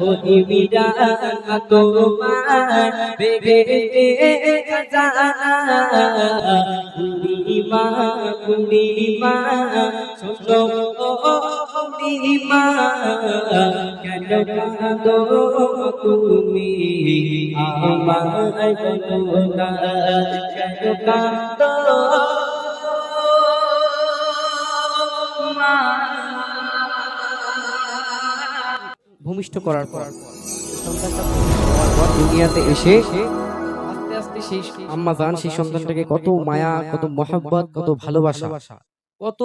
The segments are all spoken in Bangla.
ওই বিরান তোমার বেগেতে খাজা কুড়িমা কুড়িমা শোনো কেন কাঁদো ভূমিষ্ঠ করার পর। সন্তানটা হওয়ার পর দুনিয়াতে এসে আস্তে আস্তে সেই আম্মা জান সেই সন্তানটাকে কত মায়া কত মহব্বত কত ভালোবাসা কত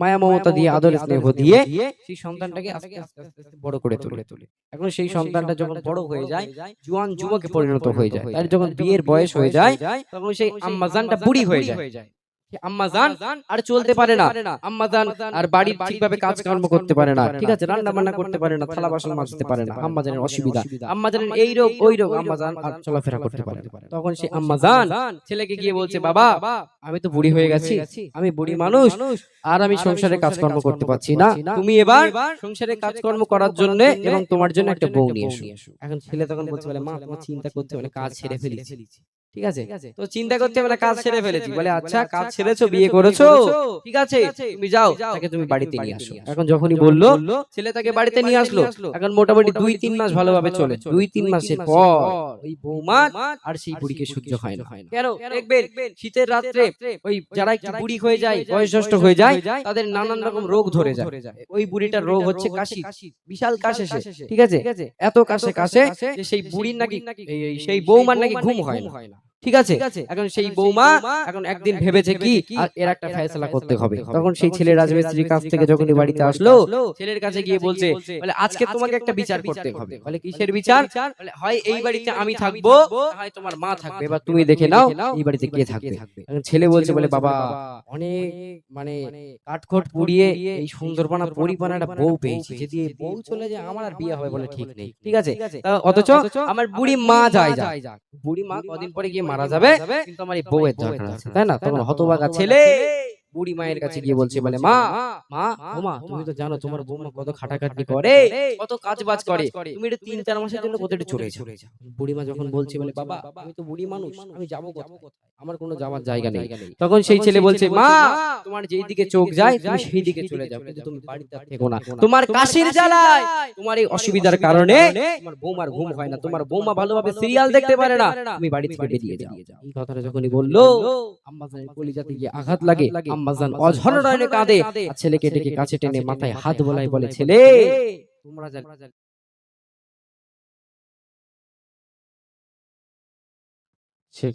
মায়া মমতা দিয়ে আদর স্নেহ দিয়ে সেই সন্তানটাকে আস্তে আস্তে আস্তে বড় করে তুলে। তুলে। এখন সেই সন্তানটা যখন বড় হয়ে যায় জুয়ান যুবকে পরিণত হয়ে যায়। তার যখন বিয়ের বয়স হয়ে যায় তখন সেই আম্মা জানটা বুড়ি হয়ে যায়। আম্মা জান আর চলতে পারে না। আম্মা জান আর বাড়ির ঠিকভাবে কাজ করতে পারে না। ঠিক আছে রান্না বান্না করতে পারে না থালা বাসন মাজতে পারে না। আম্মা জানের অসুবিধা। আম্মা জানের এই রোগ ওই রোগ আম্মা জান আর চলাফেরা করতে পারে তখন সে আম্মা জান ছেলেকে গিয়ে বলছে বাবা আমি তো বুড়ি হয়ে গেছি। আমি বুড়ি মানুষ। আর আমি সংসারে কাজকর্ম করতে পারছি না। তুমি এবার সংসারে কাজকর্ম করার জন্য এবং তোমার জন্য একটা বউ নিয়ে এসো। এখন ছেলে তখন বলছে বলে মা তোমার চিন্তা করতে মানে কাজ ছেড়ে ফেলেছি। ঠিক আছে? তো চিন্তা করতে মানে কাজ ছেড়ে ফেলেছি। বলে আচ্ছা কাজ ছেড়েছো বিয়ে করেছ? ঠিক আছে তুমি যাও। তাকে তুমি বাড়িতে নিয়ে আসো। এখন যখনই বলল ছেলে তাকে বাড়িতে নিয়ে আসলো। এখন মোটামুটি দুই তিন মাস ভালোভাবে চলে। দুই তিন মাসের পর ওই বৌমা আর সেই বুড়িকে সহ্য হয় না। কেন? দেখবেন শীতের রাত্রে ওই যারা একটু বুড়ি হয়ে যায় বয়সষ্ঠ হয়ে যায় তাদের নানান রকম রোগ ধরে যায়। ওই বুড়িটার রোগ হচ্ছে কাশি বিশাল কাশে। ঠিক আছে এত কাশে কাশে যে সেই বুড়ির নাকি সেই বৌমার নাকি ঘুম হয় না ঠিক আছে? এখন সেই বৌমা এখন একদিন ভেবেছে কি এর একটা ফয়সালা করতে হবে। তখন সেই ছেলে রাজমিস্ত্রির কাছ থেকে যখনই বাড়িতে আসলো ছেলের কাছে গিয়ে বলছে বলে আজকে তোমাকে একটা বিচার করতে হবে। বলে কিসের বিচার? বলে হয় এই বাড়িতে আমি থাকব হয় তোমার মা থাকবে। এবার তুমি দেখে নাও এই বাড়িতে কে থাকবে? এখন ছেলে বলছে বলে বাবা অনেক মানে কাঠখোট পুড়িয়ে এই সুন্দরপানা পরিপানাটা বউ পেয়েছি। যদি এই বউ চলে যায় আমার আর বিয়ে হবে বলে ঠিক নেই ঠিক আছে অথচ আমার বুড়ি মা যায় যায় বুড়ি মা কদিন পরে গিয়ে মারা যাবে কিন্তু আমার এই বউয়ের দরকার আছে। তাই না? তখন হতবাগা ছেলে বুড়ি মায়ের কাছে গিয়ে বলছে বলে মা মা বৌমা মা তুমি তো জানো তোমার বৌমা কত খাটাখাটি করে কত কাজ বাজ করে। তুমি এটা তিন চার মাসের জন্য কোথায় চলে যাও বুড়ি মা যখন বলছে বলে বাবা আমি তো বুড়ি মানুষ আমি যাব কোথায়? আমার কোনো যাওয়ার জায়গা নেই। তখন সেই ছেলে বলছে মা তোমার যেই দিকে চোখ যায় তুমি সেই দিকে চলে যাও কিন্তু তুমি বাড়িতে থেকো না। তোমার কাশির জ্বালায় তোমার এই অসুবিধার কারণে তোমার বৌমার ঘুম হয় না। তোমার বৌমা ভালোভাবে সিরিয়াল দেখতে পারে না। তুমি বাড়ি থেকে বেরিয়ে যাও। এই কথাটা যখনই বলল আম্মাজানের কলিজাতে গিয়ে আঘাত লাগে। আম্মাজান অঝর নয়নে কাঁদে। আর ছেলেকে ডেকে কাছে টেনে মাথায় হাত বোলাই বলে ছেলে! তোমরা জান। শেখ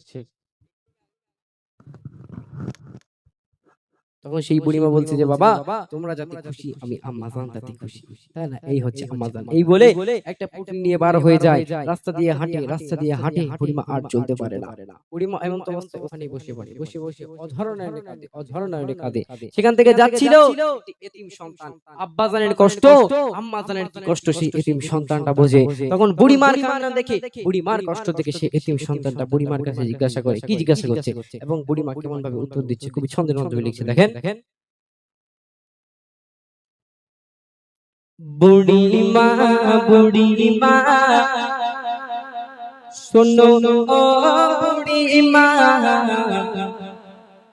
তখন সেই বুড়িমা বলছে যে বাবা তোমরা যাতে খুশি আমি আম্মাজান তাতে খুশি। তাই না? এই হচ্ছে আম্মাজান এই বলে একটা পুটলি নিয়ে বার হয়ে যায়। রাস্তা দিয়ে হাঁটে রাস্তা দিয়ে হাঁটে বুড়িমা আর চলতে পারে না। বুড়িমা এমন তো অবস্থায় ওখানে বসে পড়ে বসে বসে অধরণয়নে কাঁদে অধরণয়নে কাঁদে। সেখান থেকে যাচ্ছিল এতিম সন্তান। আব্বাজানের কষ্ট আম্মাজানের কি কষ্ট। সেই এতিম সন্তানটা বোঝে তখন বুড়িমার কান্না দেখে বুড়িমার কষ্ট দেখে সেই এতিম সন্তানটা বুড়িমার কাছে জিজ্ঞাসা করে কি জিজ্ঞাসা করছে এবং বুড়িমা কেমন ভাবে উত্তর দিচ্ছে খুবই ছন্দের মাধ্যমে লিখছে দেখেন বুড়িমা বুড়িমা শোনো ও বুড়িমা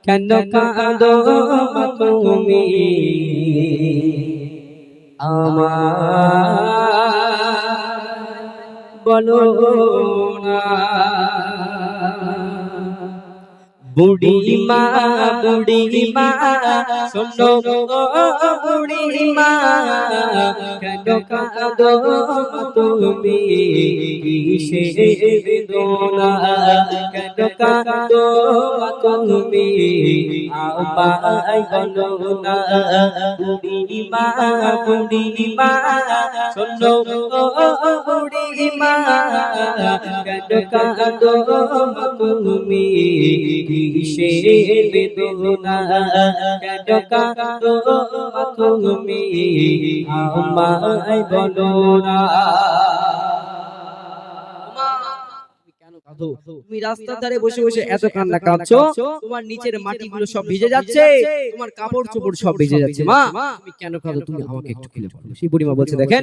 কেন কাঁদো তুমি? আমার বলো না। বুড়িমা বুড়িমা, শোনো ও বুড়িমা, কেন কাঁদো তুমি? কিসে বেদনা? কেন কাঁদো তুমি? আমায় বলো না। বুড়িমা বুড়িমা, শোনো ও বুড়িমা, কেন কাঁদো তুমি? কিসে বেদনা কেন কাঁদো তুমি আমায় বলো না তুমি রাস্তার ধারে বসে বসে এত কান্না কাঁদছো? তোমার নিচের মাটিগুলো সব ভিজে যাচ্ছে। তোমার কাপড় চোপড় সব ভিজে যাচ্ছে। মা তুমি কেন কাঁদো? তুমি আমাকে একটু খুলে বলো। সেই বুড়িমা বলছে দেখেন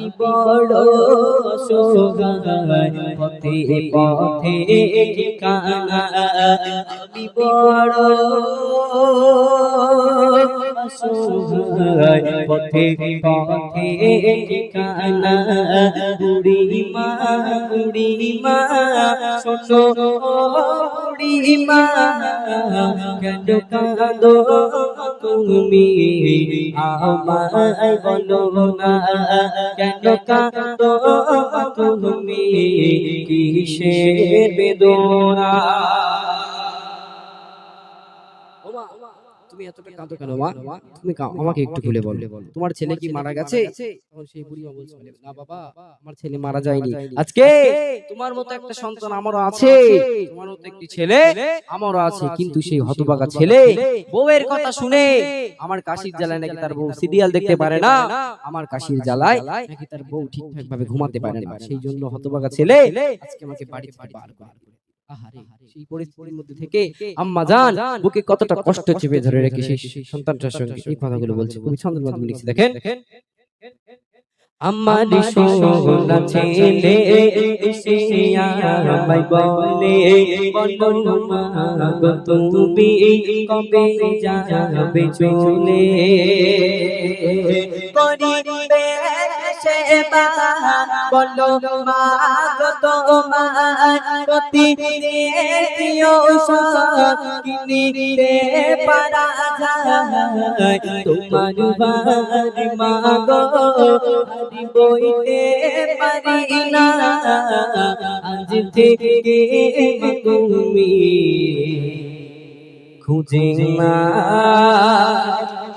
আমি বড় ঠিকানা আমি বড় ঠিকানা বুড়ি মা বুড়ি মা শোনো বুড়ি মা কেন তুমি আমার বলো না কেন কাঁদো তুমি? কিসের বেদনা? তুমি এতটা কাঁদো কেন? মা তুমি আমাকে একটু খুলে বলো। তোমার ছেলে কি মারা গেছে? তখন সেই বুড়িমা বলছিল না বাবা আমার ছেলে মারা যায়নি। আজকে তোমার মতো একটা সন্তান আমারও আছে। তোমার মতো একটি ছেলে আমারও আছে। কিন্তু সেই হতবাগা ছেলে বউয়ের কথা শুনে আমার কাশির জ্বালায় নাকি তার বউ সিরিয়াল দেখতে পারে না। আমার কাশির জ্বালায় নাকি তার বউ ঠিকঠাক ভাবে ঘুমাতে পারে না। সেই জন্য হতবাগা ছেলে আজকে আমাকে বাড়ি থেকে বার করে আহারে সেই পরিস্থিতির মধ্যে থেকে আম্মা জান বুকে কতটা কষ্ট চেপে ধরে রেখে সেই সন্তানটার সঙ্গে? এই কথাগুলো বলছে। খুবই ছন্দের মাধ্যমে লিখছে দেখেন। আমার সোনা ছেলে এসে আমায় বলে তুমি কবে যাবে চলে? করিবে সেবা বলো মা গো তোমার প্রতি দিও কিনিতে পারা যায়। মা না। আজ থেকে খুঁজে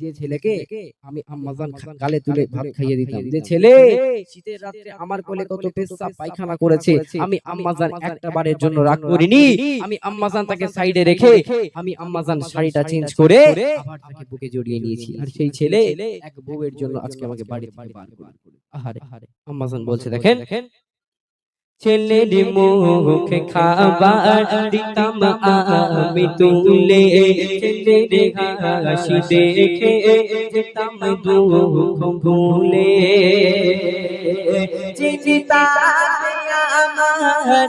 যে ছেলেকে আমি আম্মাজান গালে তুলে ভাত খাইয়ে দিতাম। যে ছেলে শীতের রাত্রে আমার কোলে কত পেশাব পায়খানা করেছে আমি আম্মাজান একটা বারের জন্য রাগ করিনি আমি আম্মাজান তাকে সাইডে রেখে আমি আম্মাজান শাড়িটা চেঞ্জ করে আবার তাকে বুকে জড়িয়ে নিয়েছি। আর সেই ছেলে এক বউয়ের জন্য আজকে আমাকে বাড়ি থেকে বার করে আহারে আম্মাজান বলছে দেখেন ছেলের মুখে খাবার দিতাম আমি তুলে। ছেলের হাসি দেখে যেতাম দুঃখ ভুলে। চিন্তা আমার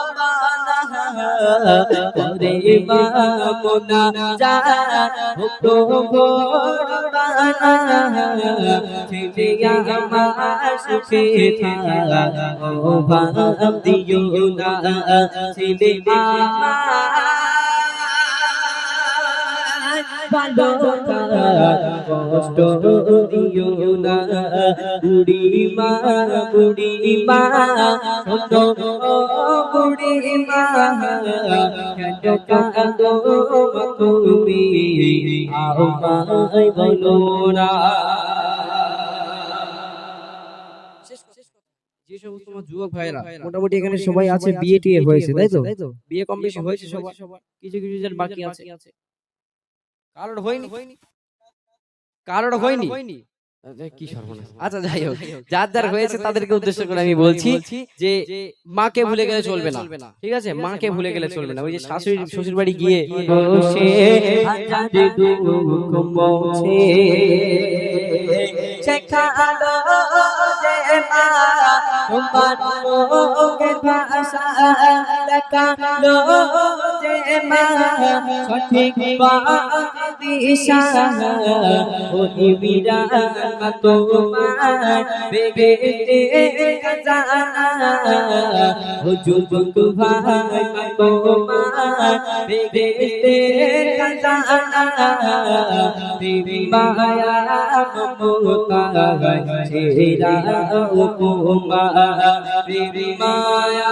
করে মা মোনা যা ছেলে আমার সুখে থাকা ও ভাব দিও না ছেলে ভালো কষ্ট দিও না। বুড়ি মা বুড়ি মা বুড়ি মা তুমি আও মাই বলো না যে সমস্ত আমার যুবক ভাইরা মোটামুটি এখানে সবাই আছে বিয়ে টিয়ে হয়েছে তাই তো? বিয়ে কম বেশি হয়েছে সবার কিছু কিছু যার বাকি আছে। কারোর হয়নি। কারোর হয়নি কি সর্বনাশ আচ্ছা যাই হোক যার যার হয়েছে তাদেরকে উদ্দেশ্য করে আমি বলছি যে মাকে ভুলে গেলে চলবে না ঠিক আছে মাকে ভুলে গেলে চলবে না ওই যে শাশুড়ি শ্বশুর বাড়ি গিয়ে তোমার মা সঠিক দিশা ওই বিরাট তোমার বেগেতে খাজানা ও যুবক ভাই তোমার বেগেতে খাজানা দেবী মায়া মমতা সেরা উপমা। দেবী মায়া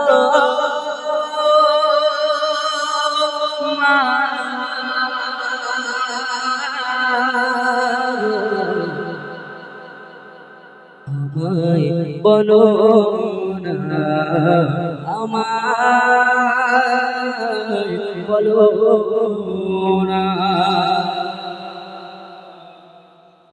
বলো না আমায় বলো না।